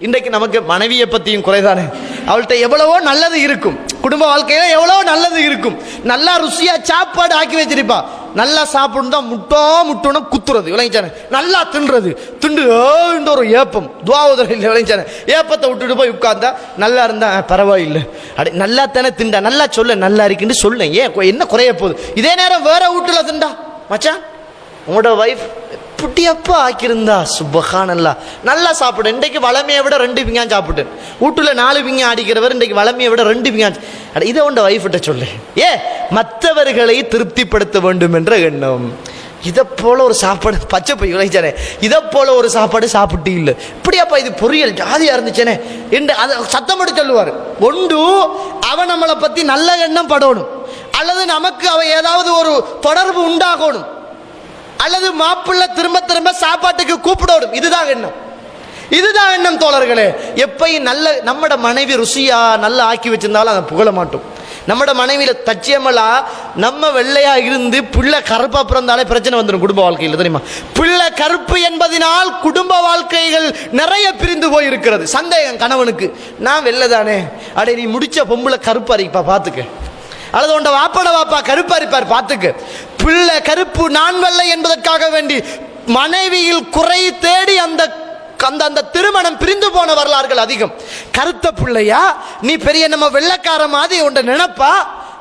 இன்றைக்கு நமக்கு மனைவியை பற்றியும் குறைதானே? அவள்கிட்ட எவ்வளவோ நல்லது இருக்கும். குடும்ப வாழ்க்கையில எவ்வளவோ நல்லது இருக்கும். நல்லா ருசியா சாப்பாடு ஆக்கி வச்சிருப்பா. நல்லா சாப்பிடுந்தா முட்டோ முட்டோன்னு குத்துறது. விளைஞ்சானே நல்லா தின்றது. திண்டு ஏன்ற ஒரு ஏப்பம். துவாவுதரில் விளைஞ்சானே ஏப்பத்தை விட்டுட்டு போய் உட்கார்ந்தா நல்லா இருந்தா பரவாயில்லை. அடி நல்லா தானே திண்டா நல்லா சொல்ல நல்லா இருக்குன்னு சொல்ல ஏன்? என்ன குறைய போகுது? இதே நேரம் வேற வீட்டுல திண்டா மச்சான் உங்களோட ஒய்ஃப் புட்டியப்பா ஆக்கியிருந்தா. சுபஹானல்லா நல்லா சாப்பிடு. இன்றைக்கு வளமையை விட ரெண்டு பிங்கான் சாப்பிட்டேன். வீட்டில் நாலு பிங்கா அடிக்கிறவர் இன்றைக்கு வளமையை விட ரெண்டு பிங்கான் அட இதை உண்ட வைஃப்கிட்ட சொல்லு. ஏ மற்றவர்களை திருப்திப்படுத்த வேண்டும் என்ற எண்ணம். இதை போல ஒரு சாப்பாடு பச்சை போய் விளைச்சானே இதை போல ஒரு சாப்பாடு சாப்பிட்டு இல்லை. இப்படியாப்பா இது பொரியல்? ஜாதியாக இருந்துச்சேனே. என்று அதை சத்தம் போட்டு சொல்லுவார். ஒன்று அவன் நம்மளை பற்றி நல்ல எண்ணம் படணும். அல்லது நமக்கு அவன் ஏதாவது ஒரு தொடர்பு உண்டாகணும். அல்லது மாப்பிள்ளை திரும்ப திரும்ப சாப்பாட்டுக்கு கூப்பிடணும். இதுதான் எண்ணம். இதுதான் எண்ணம் தோழர்களே. எப்பயும் நல்ல நம்மட மனைவி ருசியா நல்லா ஆக்கி வச்சிருந்தாலும் அதை புகழ மாட்டோம். நம்மட மனைவியில் தச்சியமலா நம்ம வெள்ளையா இருந்து பிள்ளை கருப்பா பிறந்தாலே பிரச்சனை வந்துடும் குடும்ப வாழ்க்கையில் தெரியுமா? பிள்ளை கருப்பு என்பதினால் குடும்ப வாழ்க்கைகள் நிறைய பிரிந்து போய் இருக்கிறது சந்தேகம் கணவனுக்கு. நான் வெள்ளை தானே அடே நீ முடிச்ச பொம்பளை கருப்பா இருப்பா பார்த்துக்க அல்லது உண்ட வாப்பட வாப்பா கருப்பா இருப்பார் பார்த்துக்கு. பிள்ளை கருப்பு நான் வெள்ளை என்பதற்காக வேண்டி மனைவியில் குறை தேடி அந்த அந்த அந்த திருமணம் பிரிந்து போன வரலாறுகள் அதிகம். கருத்த பிள்ளையா நீ பெரிய நம்ம வெள்ளக்கார மாதிரி உண்ட நினைப்பா?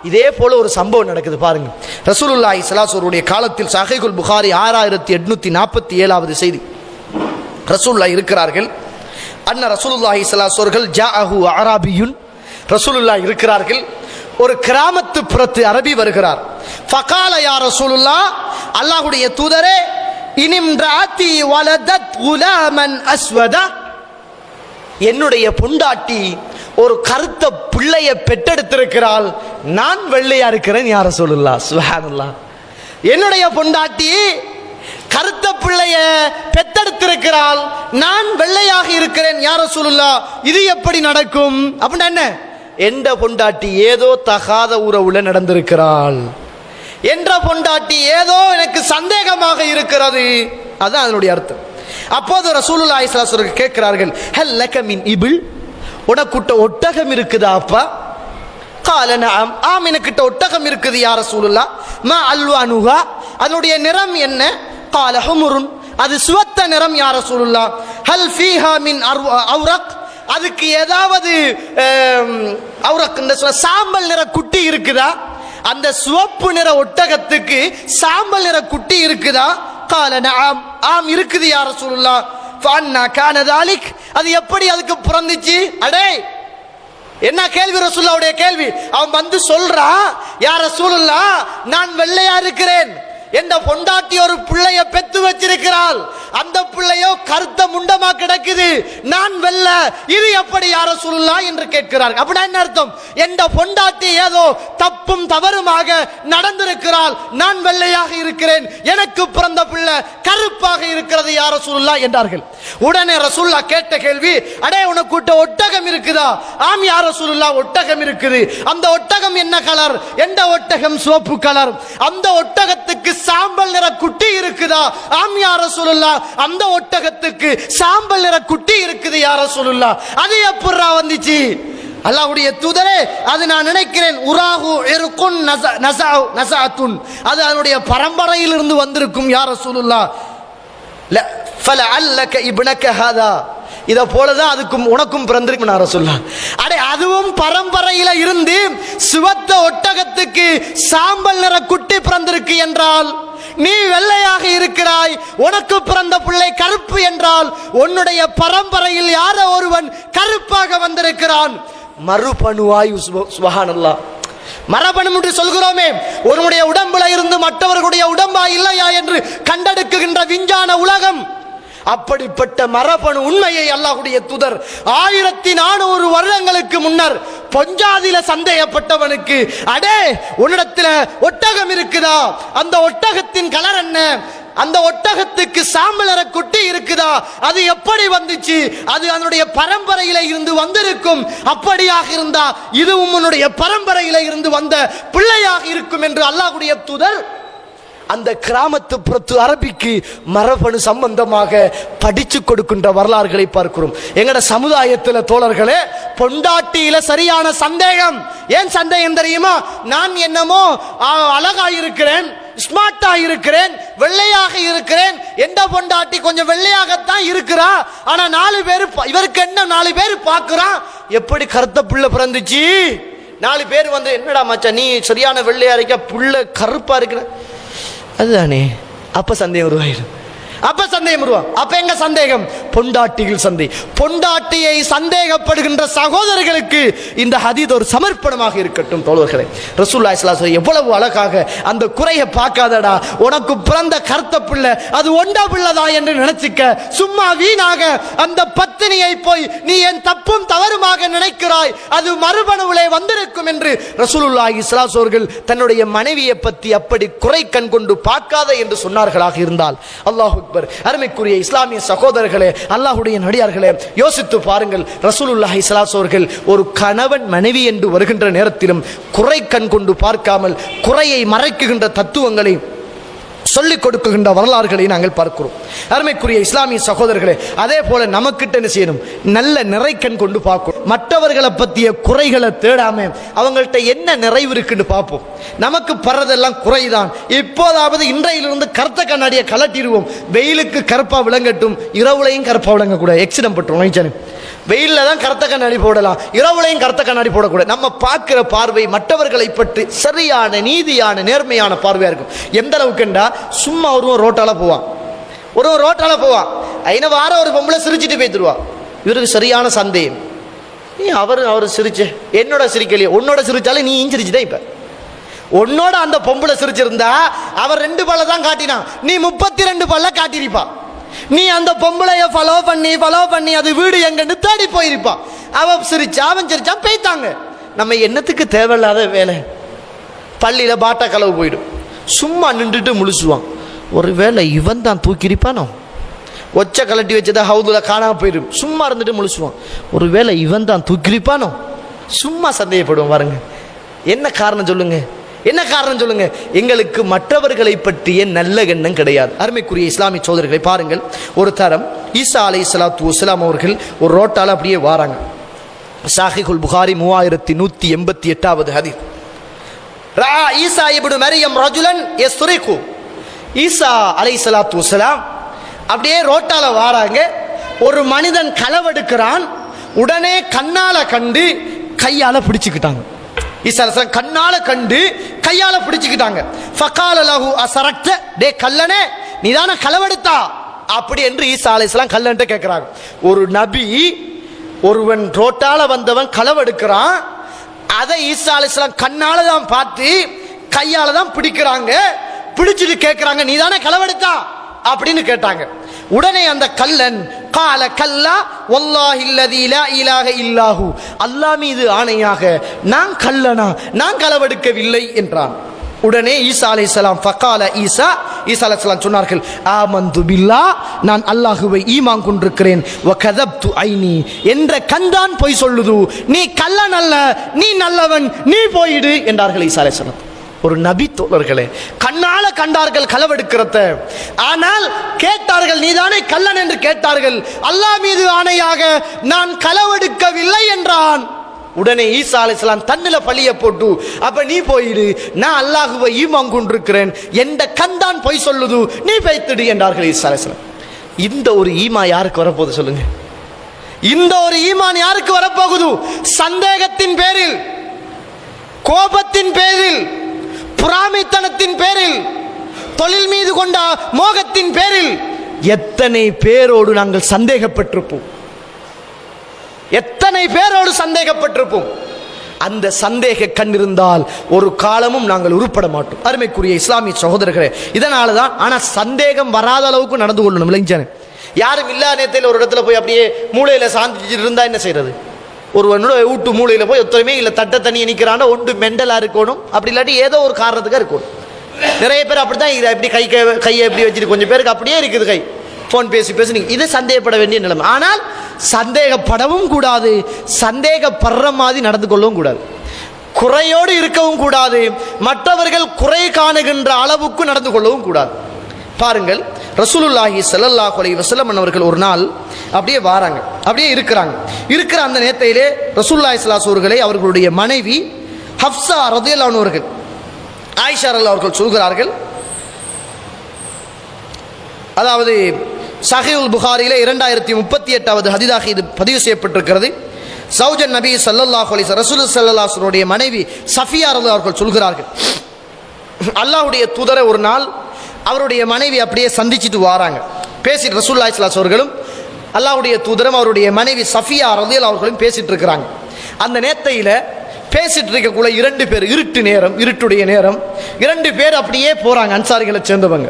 இதே போல ஒரு சம்பவம் நடக்குது பாருங்க. ரசூலுல்லாஹி சலாசூருடைய காலத்தில் சஹைகுல் புகாரி ஆறாயிரத்தி எட்நூத்தி நாற்பத்தி ஏழாவது செய்தி. ரசூல்லா இருக்கிறார்கள். அண்ணா ரசூலுல்லாஹி சலாசோர்கள் ஜா அஹு ஆராபியுன் ரசூலுல்லா இருக்கிறார்கள். ஒரு கிராமத்து புறத்து அரபி வருகிறார். ஃபகால யார சொல்லுல்லா அல்லாஹுடைய தூதரே இனிம்ராத்தி வலதத் குலாமன் அஸ்வதா. என்னுடைய பொண்டாட்டி ஒரு கருத்த பிள்ளைய பெற்றெடுத்திருக்கிறாள். நான் வெள்ளையா இருக்கிறேன் யார சொல்லுல்லா சுஹானுல்லா என்னுடைய பொண்டாட்டி கருத்த பிள்ளைய பெத்தெடுத்திருக்கிறாள் நான் வெள்ளையாக இருக்கிறேன் யார சொல்லுல்லா இது எப்படி நடக்கும்? அப்படின்னா என்ன? என்ற பொண்டாட்டி ஏதோ தகாத உறவுல நடந்திருக்கிறாள். என்ற பொண்டாட்டி ஏதோ எனக்கு சந்தேகமாக இருக்கிறது. அதுதான் அதனுடைய அர்த்தம். அப்போது ரசூலுல்லா ஸல்லல்லாஹு கேட்கிறார்கள் ஹல் லக்கமின் இபிள் உனக்குட்ட ஒட்டகம் இருக்குதா அப்பா? கால நஅம் ஆம் எனக்கிட்ட ஒட்டகம் இருக்குது யார் ரசூலுல்லா மா அல்வானுஹா? அதனுடைய நிறம் என்ன? கால ஹுமுருன். அது சுவத்த நிறம் யார் ரசூலுல்லா ஹல் ஃபீஹா மின் அவுரக்? அதுக்கு ஏதாவது அவருக்கு இந்த சாம்பல் நிற குட்டி இருக்குதா? அந்த சிவப்பு நிற ஒட்டகத்துக்கு சாம்பல் நிற குட்டி இருக்குதா? காலன ஆம் ஆம் இருக்குது யார சொல்லலாம் ஃபஅன்னா கான தாலிக். அது எப்படி அதுக்கு பிறந்துச்சு? அடே! என்ன கேள்வி ரசூல்லாவுடைய கேள்வி? அவன் வந்து சொல்றான் யார ரசூலுல்லாஹ் நான் வெள்ளையா இருக்கிறேன். எந்த பொண்டாட்டி ஒரு பிள்ளைய பெத்து வச்சிருக்கிறாள்? அந்த பிள்ளையோ கருத்த முண்டமா கிடக்குது. நான் வெல்ல இது எப்படி யார சொல்லலாம் என்று கேட்கிறார் அப்படின்னா என்ன அர்த்தம்? எந்த பொண்டாட்டி ஏதோ தப்பும் தவறுமாக நடந்திருக்கிறாள். நான் வெள்ளையாக இருக்கிறேன். எனக்கு பிறந்த பிள்ளை கருப்பாக இருக்கிறது யார சொல்லலாம் என்றார்கள். உடனே ரசூல்லா கேட்ட கேள்வி அடே உனக்கு கூட்ட ஒட்டகம் இருக்குதா? ஆம் யார சொல்லலா ஒட்டகம் இருக்குது. அந்த ஒட்டகம் என்ன கலர் எந்த ஒட்டகம் சிவப்பு கலர் அந்த ஒட்டகத்துக்கு சாம்பல் நிற குட்டி இருக்குதா? ஆம் யார சொல்லலாம் அந்த ஒட்டகத்துக்கு சாம்பல் நிற குட்டி இருக்குது யார சொல்லலாம் அது எப்படா வந்துச்சு? அல்லாவுடைய தூதரே அது நான் நினைக்கிறேன். உராகு இருக்கும் நசா- நசாத்துன். அது அதனுடைய பரம்பரையிலிருந்து வந்திருக்கும் யார சொல்லலாம் ல- ஃபலஅல்லக இப்னக ஹாதா. இதை போலதான் அதுக்கும் உனக்கும் பிறந்திருக்கு நான் சொல்லலாம் அடே அதுவும் பரம்பரையில இருந்து சிவத்த ஒட்டகத்துக்கு சாம்பல் நிற குட்டி பிறந்திருக்கு என்றால் நீ வெள்ளையாக இருக்கிறாய் உனக்கு பிறந்த பிள்ளை கருப்பு என்றால் உன்னுடைய பரம்பரையில் யாரோ ஒருவன் கருப்பாக வந்திருக்கிறான்? மறுபணுவாய் சுபஹானல்லாஹ். மரபணு என்று சொல்கிறோமே உன்னுடைய உடம்புல இருந்து மற்றவர்களுடைய உடம்பா இல்லையா என்று கண்டெடுக்குகின்ற விஞ்ஞான உலகம். அப்படிப்பட்ட மரபணு உண்மையை அல்லாஹுடைய துதர் ஆயிரத்தி நானூறு வருடங்களுக்கு முன்னர் பொஞ்சாதில சந்தேகப்பட்டவனுக்கு அடே உன்னிடத்துல ஒட்டகம் இருக்குதா? அந்த ஒட்டகத்தின் கலர் என்ன? அந்த ஒட்டகத்துக்கு சாம்பலர குட்டி இருக்குதா? அது எப்படி வந்துச்சு? அது அதனுடைய பரம்பரையில இருந்து வந்திருக்கும் அப்படியாக இருந்தா இதுவும் உன்னுடைய பரம்பரையில இருந்து வந்த பிள்ளையாக இருக்கும் என்று அல்லாஹுடைய தூதர் அந்த கிராமத்து புறத்து அரபிக்கு மரபணு சம்பந்தமாக படிச்சு கொடுக்கின்ற வரலாறுகளை பார்க்கிறோம். எங்கட சமுதாயத்தில் தோழர்களே பொண்டாட்டியில சரியான சந்தேகம். ஏன் சந்தேகம் தெரியுமா? நான் என்னமோ ஆ, அழகா இருக்கிறேன் ஸ்மார்ட்டா இருக்கிறேன் வெள்ளையாக இருக்கிறேன். எந்த பொண்டாட்டி கொஞ்சம் வெள்ளையாகத்தான் இருக்கிறா? ஆனா நாலு பேர் பா- இவருக்கு என்ன நாலு பேர் பார்க்குறான் எப்படி கருத்த புள்ள பிறந்துச்சு? நாலு பேர் வந்து என்னடா மச்சா நீ சரியான வெள்ளையா இருக்க புள்ள கருப்பா இருக்கிற அதுதானே? அப்போ சந்தேகம் உருவாயிடும். அப்ப சந்தேகம் உருவா அப்ப எங்க சந்தேகம்? பொண்டாட்டியில் சந்தை பொண்டாட்டியை சந்தேகப்படுகின்ற சகோதரர்களுக்கு இந்த ஹதீத் ஒரு சமர்ப்பணமாக இருக்கட்டும் தோழர்களே. ரசூல்லா இஸ்லாஸ் எவ்வளவு அழகாக அந்த குறையை பார்க்காதடா உனக்கு பிறந்த கருத்த பிள்ளை அது ஒண்டா பிள்ளைதா என்று நினைச்சுக்க சும்மா வீணாக அந்த பத்தினியை போய் நீ என் தப்பும் தவறுமாக நினைக்கிறாய் அது மறுபணுவிலே வந்திருக்கும் என்று ரசூலுல்லா ஸல்லல்லாஹு அவர்கள் தன்னுடைய மனைவியை பற்றி அப்படி குறை கண் கொண்டு பார்க்காத என்று சொன்னார்களாக இருந்தால் அல்லாஹு அக்பர். அருமைக்குரிய இஸ்லாமிய சகோதரர்களே அல்லாஹுடைய நடிகார்களே யோசித்து பாருங்கள் ரசூலுல்லாஹி ஸல்லல்லாஹு அவர்கள் ஒரு கணவன் மனைவி என்று வருகின்ற நேரத்திலும் குறை கண் கொண்டு பார்க்காமல் குறையை மறைக்குகின்ற தத்துவங்களை சொல்லிக் கொடுக்குகின்ற வரலாறுகளை நாங்கள் பார்க்கிறோம். அருமைக்குரிய இஸ்லாமிய சகோதரர்களே அதே போல நமக்கிட்ட என்ன செய்யணும்? நல்ல நிறைக்கண் கொண்டு பார்க்கணும். மற்றவர்களை பற்றிய குறைகளை தேடாம அவங்கள்ட்ட என்ன நிறைவு இருக்குன்னு பார்ப்போம். நமக்கு படுறதெல்லாம் குறைதான். இப்போதாவது இன்றையிலிருந்து கருத்த கண்ணாடியை கலட்டிடுவோம். வெயிலுக்கு கருப்பா விளங்கட்டும். இரவுலையும் கருப்பா விளங்கக்கூடாது. எக்ஸிடம் பட்டுரும் வெயிலில் தான் கருத்த கண்ணாடி போடலாம். இரவுலையும் கருத்த கண்ணாடி போடக்கூடாது. நம்ம பார்க்குற பார்வை மற்றவர்களை பற்றி சரியான நீதியான நேர்மையான பார்வையாக இருக்கும். எந்த அளவுக்குண்டா சும்மா ஒருவன் ரோட்டால போவான் ஒருவன் ரோட்டால போவான் ஐநா வாரம் ஒரு பொம்பளை சிரிச்சுட்டு போய் தருவான் இவருக்கு சரியான சந்தேகம். நீ அவர் அவர் சிரிச்சு. என்னோட சிரிக்கலையே. உன்னோட சிரிச்சாலும் நீ சிரிச்சுதான் இப்ப. உன்னோட அந்த பொம்பளை சிரிச்சிருந்தா அவர் ரெண்டு பல்ல தான் காட்டினான். நீ முப்பத்தி ரெண்டு பல்ல காட்டியிருப்பா. நீ அந்த பொம்பளைய ஃபாலோ பண்ணி ஃபாலோ பண்ணி அது வீடு எங்கன்னு தேடி போயிருப்பா. அவன் சிரிச்சா அவன் சிரிச்சான் பேய்த்தாங்க. நம்ம என்னத்துக்கு தேவையில்லாத வேலை? பள்ளியில் பாட்டா கலவு போயிடும். சும்மா நின்றுட்டு முழுசுவான். ஒருவேளை இவன் தான் தூக்கியிருப்பானோ? ஒச்சை கலட்டி வச்சதை ஹவுதுல காணாம போயிடும். சும்மா இருந்துட்டு முழிச்சுவான் ஒருவேளை இவன் தான் தூக்கியிருப்பானோ சும்மா சந்தேகப்படுவோம் பாருங்க. என்ன காரணம் சொல்லுங்க? என்ன காரணம் சொல்லுங்க? எங்களுக்கு மற்றவர்களை பற்றிய நல்ல எண்ணம் கிடையாது. அருமைக்குரிய இஸ்லாமிய சோதரிகளை பாருங்கள். ஒரு தரம் ஈசா அலை இஸ்லாத்து வஸ்லாம் அவர்கள் ஒரு ரோட்டால் அப்படியே வாராங்க. சாஹிகுல் புகாரி மூவாயிரத்தி நூற்றி எண்பத்தி எட்டாவது ஹதீர் ரா ஈசா இபுடு மரியம் ரஜுலன் யஸ்ரிகு ஈசா சலாத்து வஸலாம் அப்படியே ரோட்டால வாராங்க. ஒரு மனிதன் களவெடுக்கிறான். உடனே கண்ணால கண்டு கையால பிடிச்சுக்கிட்டாங்க. ஈசா கண்ணால கண்டு கையால பிடிச்சுக்கிட்டாங்க. ஃபகால லஹு அசரக்த டே கல்லனே நீதான களவெடுத்தா? அப்படி என்று ஈசா அலைஹிஸ்ஸலாம் கல்லன்ட்டு கேட்கிறாங்க ஒரு நபி ஒருவன் ரோட்டால வந்தவன் களவெடுக்கிறான். அதை ஈசா அலிஸ்லாம் கண்ணால தான் பார்த்து கையால தான் பிடிக்கிறாங்க. பிடிச்சிட்டு கேட்கிறாங்க நீ தானே களவெடுத்தா? அப்படின்னு கேட்டாங்க. உடனே அந்த கல்லன் கால கல்லா வல்லாஹி அல்லதி இல்லாஹு. அல்லாஹ் மீது ஆணையாக நான் கல்லனா நான் களவெடுக்கவில்லை என்றான். உடனே ஈசா அலை இஸ்லாம் ஃபக்கால ஈசா ஈசா அலைஹிஸ்ஸலாம் சொன்னார்கள் ஆமந்து பில்லா நான் அல்லாஹுவை ஈமான் கொண்டிருக்கிறேன். வ கதப்து ஐனி என்ற கண்தான் பொய் சொல்லுது. நீ கள்ளன் அல்ல நீ நல்லவன் நீ போயிடு என்றார்கள் ஈசா அலைஹிஸ்ஸலாம் ஒரு நபி தோழர்களே கண்ணால கண்டார்கள் களவெடுக்கிறத. ஆனால் கேட்டார்கள் நீதானே கள்ளன் என்று கேட்டார்கள். அல்லாஹ் மீது ஆணையாக நான் களவெடுக்கவில்லை என்றான். உடனே ஈசா அலிஸ்லாம் தன்னில பழிய போட்டு அப்ப நீ போயிடு நான் அல்லாஹுவை ஈமாங் கொண்டிருக்கிறேன். எந்த கந்தான் பொய் சொல்லுது நீ வைத்துடு என்றார்கள் ஈசா அலிஸ்லாம் இந்த ஒரு ஈமா யாருக்கு வரப்போகுது சொல்லுங்க. இந்த ஒரு ஈமான் யாருக்கு வரப்போகுது? சந்தேகத்தின் பேரில் கோபத்தின் பேரில் புறாமைத்தனத்தின் பேரில் தொழில் மீது கொண்ட மோகத்தின் பேரில்? எத்தனை பேரோடு நாங்கள் சந்தேகப்பட்டிருப்போம். எத்தனை பேரோடு சந்தேகப்பட்டிருப்போம். அந்த சந்தேக கண் இருந்தால் ஒரு காலமும் நாங்கள் உருப்பட மாட்டோம். அருமைக்குரிய இஸ்லாமிய சகோதரர்களே இதனால தான் ஆனால் சந்தேகம் வராத அளவுக்கு நடந்து கொள்ளணும் இளைஞன் யாரும் இல்லாத நேரத்தில் ஒரு இடத்துல போய் அப்படியே மூளையில் சாந்திச்சுட்டு இருந்தா என்ன செய்யறது ஒருவனோட வீட்டு மூளையில் போய் ஒத்துழைமே இல்லை தட்டை தண்ணியை நிற்கிறான்னா ஒன்று மெண்டலா இருக்கணும் அப்படி இல்லாட்டி ஏதோ ஒரு காரணத்துக்காக இருக்கணும். நிறைய பேர் அப்படிதான் இதை எப்படி கை கையை எப்படி வச்சுட்டு கொஞ்சம் பேருக்கு அப்படியே இருக்குது கை. ஃபோன் பேசி பேசி நீங்கள் இது சந்தேகப்பட வேண்டிய நிலைமை. ஆனால் சந்தேகப்படவும் கூடாது சந்தேகப்படுற மாதிரி நடந்து கொள்ளவும் கூடாது. குறையோடு இருக்கவும் கூடாது மற்றவர்கள் குறை காணுகின்ற அளவுக்கு நடந்து கொள்ளவும் கூடாது. பாருங்கள் ரசூலுல்லாஹி சல்லல்லா கொலை வசலமன் அவர்கள் ஒரு நாள் அப்படியே வாராங்க அப்படியே இருக்கிறாங்க. இருக்கிற அந்த நேரத்திலே ரசூலுல்லாஹி சலாஸ் அவர்களை அவர்களுடைய மனைவி ஹப்சா ரதியல்லாஹு ஆயிஷாரல் அவர்கள் சொல்கிறார்கள். அதாவது சஹீல் புகாரிலே இரண்டாயிரத்தி முப்பத்தி எட்டாவது ஹதிதாக இது பதிவு செய்யப்பட்டிருக்கிறது. சௌஜன் நபி சல்லல்லாஹ் அலைஹி ரசூல் ஸல்லல்லாஹு மனைவி சஃபியா அவர்கள் சொல்கிறார்கள். அல்லாவுடைய தூதரை ஒரு நாள் அவருடைய மனைவி அப்படியே சந்திச்சிட்டு வராங்க. பேசிட்டு ரசூல்லா இஸ்லாஸ் அவர்களும் அல்லாவுடைய தூதரும் அவருடைய மனைவி சஃபியா ரலியல் அவர்களும் பேசிட்டு இருக்கிறாங்க. அந்த நேத்தையில பேசிட்டு இருக்கக்குள்ள இரண்டு பேர் இருட்டு நேரம் இருட்டுடைய நேரம். இரண்டு பேர் அப்படியே போறாங்க அன்சாரிகளை சேர்ந்தவங்க.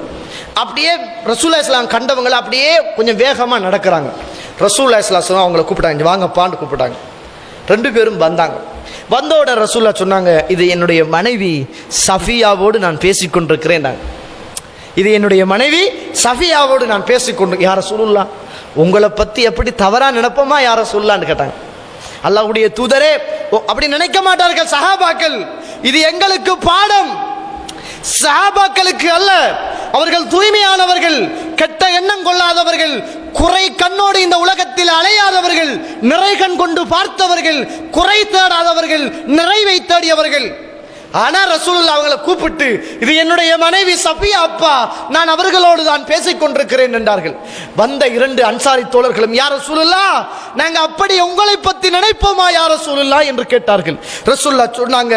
அப்படியே ரசூல்லா இஸ்லாம் கண்டவங்களை அப்படியே கொஞ்சம் வேகமாக நடக்கிறாங்க. ரசூல்லா இஸ்லாம் அவங்கள கூப்பிட்டாங்க வாங்கப்பான்னு கூப்பிட்டாங்க. ரெண்டு பேரும் வந்தாங்க. வந்தோட ரசூல்லா சொன்னாங்க இது என்னுடைய மனைவி சஃபியாவோடு நான் பேசிக்கொண்டிருக்கிறேன் இது என்னுடைய மனைவி சஃபியாவோடு நான் பேசிக்கொண்டு யார சொல்லலாம் உங்களை பற்றி எப்படி தவறாக நினைப்போமா யார சொல்லலான்னு கேட்டாங்க. அல்லாஹ்வுடைய தூதரே ஓ, அப்படி நினைக்க மாட்டார்கள் சஹாபாக்கள். இது எங்களுக்கு பாடம். சஹாபாக்களுக்கு அல்ல அவர்கள் தூய்மையானவர்கள் கெட்ட எண்ணம் கொள்ளாதவர்கள் குறை கண்ணோடு இந்த உலகத்தில் அலையாதவர்கள் நிறை கண் கொண்டு பார்த்தவர்கள் குறை தேடாதவர்கள் நிறைவை தேடியவர்கள். ஆனா ரசூல் அவங்களை கூப்பிட்டு இது என்னுடைய மனைவி சஃபியா அப்பா நான் அவர்களோடு தான் பேசிக் கொண்டிருக்கிறேன் என்றார்கள். வந்த இரண்டு அன்சாரி தோழர்களும் யார் ரசூலுல்லா நாங்க அப்படி உங்களை பத்தி நினைப்போமா யார் ரசூலுல்லா என்று கேட்டார்கள். ரசூல்லா சொன்னாங்க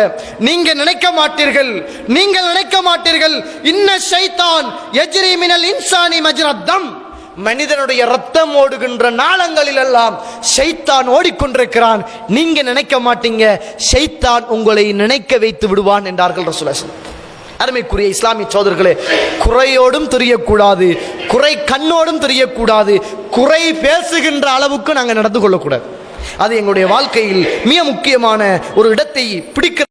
நீங்க நினைக்க மாட்டீர்கள் நீங்கள் நினைக்க மாட்டீர்கள். இன்ன ஷைத்தான் எஜ்ரி மினல் இன்சானி மஜ்ரத்தம் மனிதனுடைய ரத்தம் ஓடுகின்ற நாளங்களில் எல்லாம் ஷைத்தான் ஓடிக்கொண்டிருக்கிறான். நீங்க நினைக்க மாட்டீங்க ஷைத்தான் உங்களை நினைக்க வைத்து விடுவான் என்றார்கள் ரசூலுல்லாஹி அருமைக்குரிய இஸ்லாமிய சோதர்களே குறையோடும் தெரியக்கூடாது குறை கண்ணோடும் தெரியக்கூடாது குறை பேசுகின்ற அளவுக்கு நாங்கள் நடந்து கொள்ளக்கூடாது. அது எங்களுடைய வாழ்க்கையில் மிக முக்கியமான ஒரு இடத்தை பிடிக்க